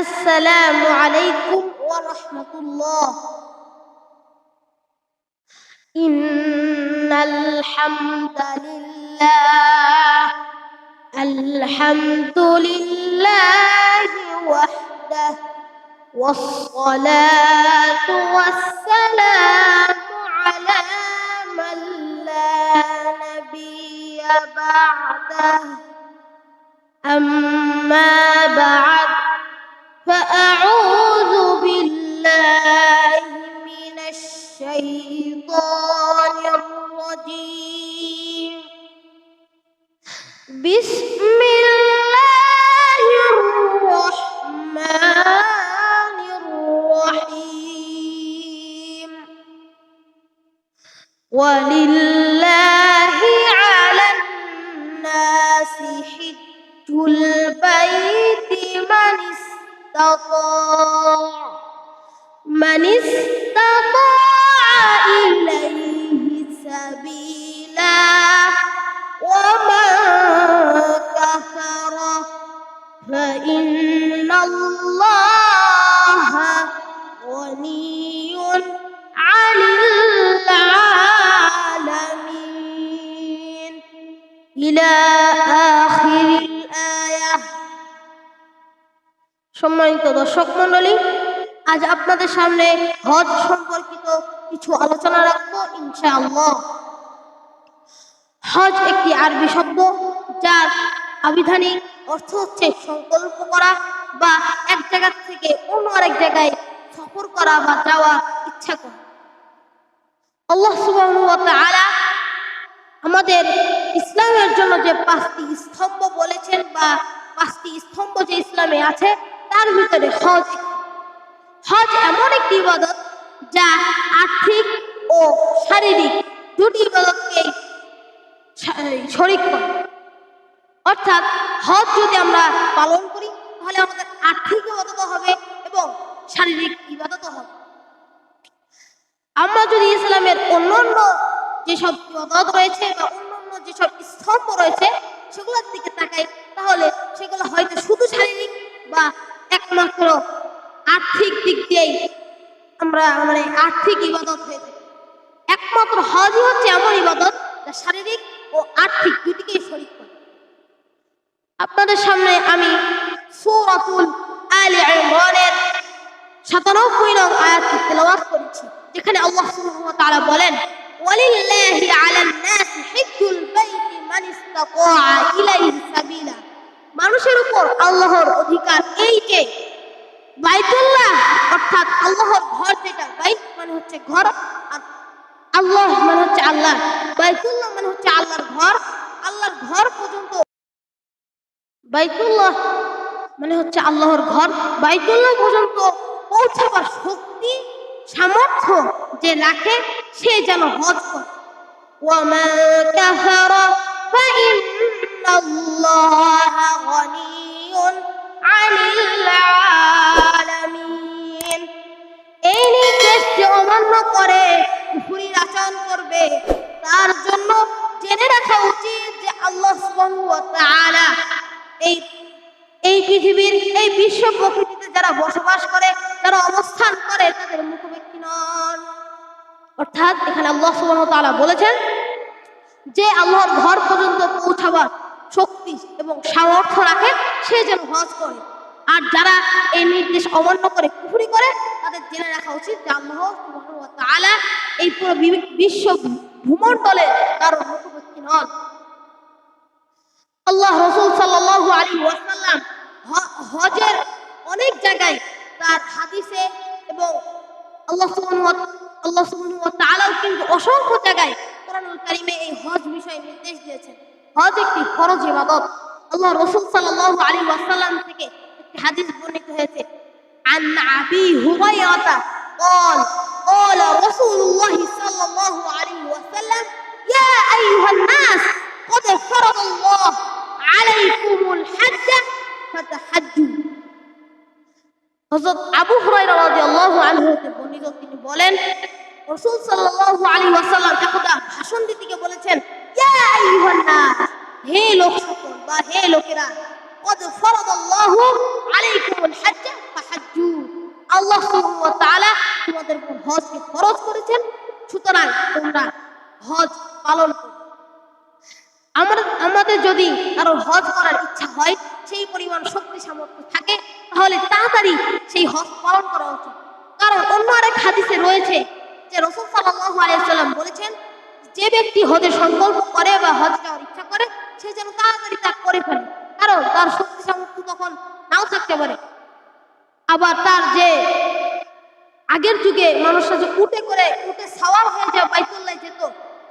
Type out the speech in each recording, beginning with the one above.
السلام عليكم ورحمة الله. إن الحمد لله الحمد لله وحده والصلاة والسلام على من لا نبي بعده. الشيطان الرجيم. بسم الله الرحمن الرحيم. ولله على الناس حج البيت من استطاع. من استطاع إليه سبيلا ومن كفر فإن الله غني عن العالمين إلى آخر الآية সম্মানিত দর্শক মণ্ডলী আজ আপনাদের সামনে হজ সম্পর্কিত কিছু আলোচনা রাখব, ইনশাআল্লাহ হজ একটি আরবি শব্দ, যার আবিধানিক অর্থ হচ্ছে সংকল্প করা বা এক জায়গা থেকে অন্য আরেক জায়গায় সফর করা বা যাওয়া ইচ্ছা করা আল্লাহ সুবহানাহু আমাদের ইসলামের জন্য যে পাঁচটি স্তম্ভ বলেছেন বা পাঁচটি স্তম্ভ যে ইসলামে আছে, তার ভিতরে হজ। হজ এমন একটি ইবাদত যা আর্থিক ও শারীরিক দুটি ইবাদতকে শরিক করে। অর্থাৎ হজ যদি আমরা পালন করি, তাহলে আমাদের আর্থিক ইবাদত হবে এবং শারীরিক ইবাদত হবে। আমরা যদি ইসলামের অন্যান্য যেসব ইবাদত রয়েছে বা অন্যান্য যেসব স্তম্ভ রয়েছে, সেগুলোর দিকে তাকাই, তাহলে সেগুলো হয়তো শুধু শারীরিক বা একমাত্র আর্থিক দিক দিয়েই আমরা মানে আর্থিক ইবাদত হয়ে থাকি। একমাত্র হজই হচ্ছে এমন ইবাদত যা শারীরিক ও আর্থিক দুটিকেই শরীক করে। আপনাদের সামনে আমি সূরাতুল আলে ইমরানের 97 নং আয়াতটি তেলাওয়াত করেছি, যেখানে আল্লাহ সুবহানাহু ওয়া তাআলা বলেন, ওয়ালিল্লাহি আলান নাস হিজ্জুল বাইতি মান ইসতাতাআ ইলাইহি সাবিলা। মানুষের উপর আল্লাহর অধিকার এই যে বাইতুল্লাহ অর্থাৎ আল্লাহর ঘর যেটা বাইত মানে হচ্ছে ঘর আর আল্লাহ মানে হচ্ছে আল্লাহ বাইতুল্লাহ মানে হচ্ছে আল্লাহর ঘর আল্লাহর ঘর পর্যন্ত বাইতুল্লাহ মানে হচ্ছে আল্লাহর ঘর বাইতুল্লাহ পর্যন্ত পৌঁছাবার শক্তি সামর্থ্য যে রাখে সে যেন হজ করে وما كفر فإن الله غني عن এই পৃথিবীর, এই বিশ্ব প্রকৃতিতে যারা বসবাস করে, যারা অবস্থান করে, তাদের মুখোমুখি নন। অর্থাৎ এখানে আল্লাহ ওয়া বলেছেন যে আল্লাহর ঘর পর্যন্ত পৌঁছাবার শক্তি এবং সামর্থ্য রাখে, সে যেন হজ করে। আর যারা এই নির্দেশ অমান্য করে, কুফরি করে, তাদের জেনে রাখা উচিত যে আল্লাহ তাআলা এই পুরো বিশ্ব ভূমণ্ডলে কারও মুখোমুখি নন। আল্লাহ রসুল সাল্লাল্লাহু আলাইহি ওয়াসাল্লাম হজের অনেক জায়গায় তার হাদিসে এবং আল্লাহ সুবহানাহু ওয়া আল্লাহ সুবহানাহু ওয়া তাআলাও কিন্তু অসংখ্য জায়গায় কোরআনুল কারীমে এই হজ বিষয়ে নির্দেশ দিয়েছেন হজ একটি ফরজ ইবাদত আল্লাহ রসুল সাল্লাল্লাহু আলাইহি ওয়াসাল্লাম থেকে একটি হাদিস বর্ণিত হয়েছে عن أبي هريرة قال قال رسول الله صلى الله عليه وسلم يا أيها الناس قد فرض الله عليكم الحج হযরত আবু হুরায়রা রাদিয়াল্লাহু আনহু হতে বর্ণিত তিনি বলেন রাসূল সাল্লাল্লাহু আলাইহি ওয়াসাল্লাম একদা ভাষণ দিতে গিয়ে বলেছেন ইয়া আইয়ুহান নাস হে লোক সকল বা হে লোকেরা قد فرض الله عليكم الحج আল্লাহ সুবহানাহু ওয়া তাআলা তোমাদের উপর হজকে ফরজ করেছেন সুতরাং তোমরা হজ পালন করো আমরা, আমাদের যদি কারও হজ করার ইচ্ছা হয়, সেই পরিমাণ শক্তি সামর্থ্য থাকে, তাহলে তাড়াতাড়ি সেই হজ পালন করা উচিত। কারণ অন্য আরেক হাদিসে রয়েছে যে রসুল সাল্লাল্লাহু আলাইহি সাল্লাম বলেছেন, যে ব্যক্তি হজের সংকল্প করে বা হজ যাওয়ার ইচ্ছা করে, সে যেন তাড়াতাড়ি তা করে ফেলে। কারণ তার শক্তি সামর্থ্য তখন নাও থাকতে পারে। আবার তার যে আগের যুগে মানুষরা যে উটে করে, উটে সাওয়ার হয়ে যায় বাইতুল্লাহ যেত,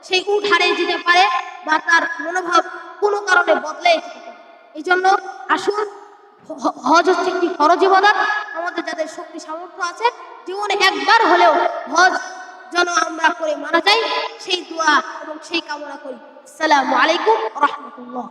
সেই উট হারিয়ে যেতে পারে বা তার মনোভাব কোনো কারণে বদলে এই জন্য আসুন হজ হচ্ছে একটি ফরজ ইবাদত। আমাদের যাদের শক্তি সামর্থ্য আছে, জীবনে একবার হলেও হজ যেন আমরা করে মারা যাই সেই দোয়া এবং সেই কামনা করি। আসসালামু আলাইকুম রহমতুল্লাহ।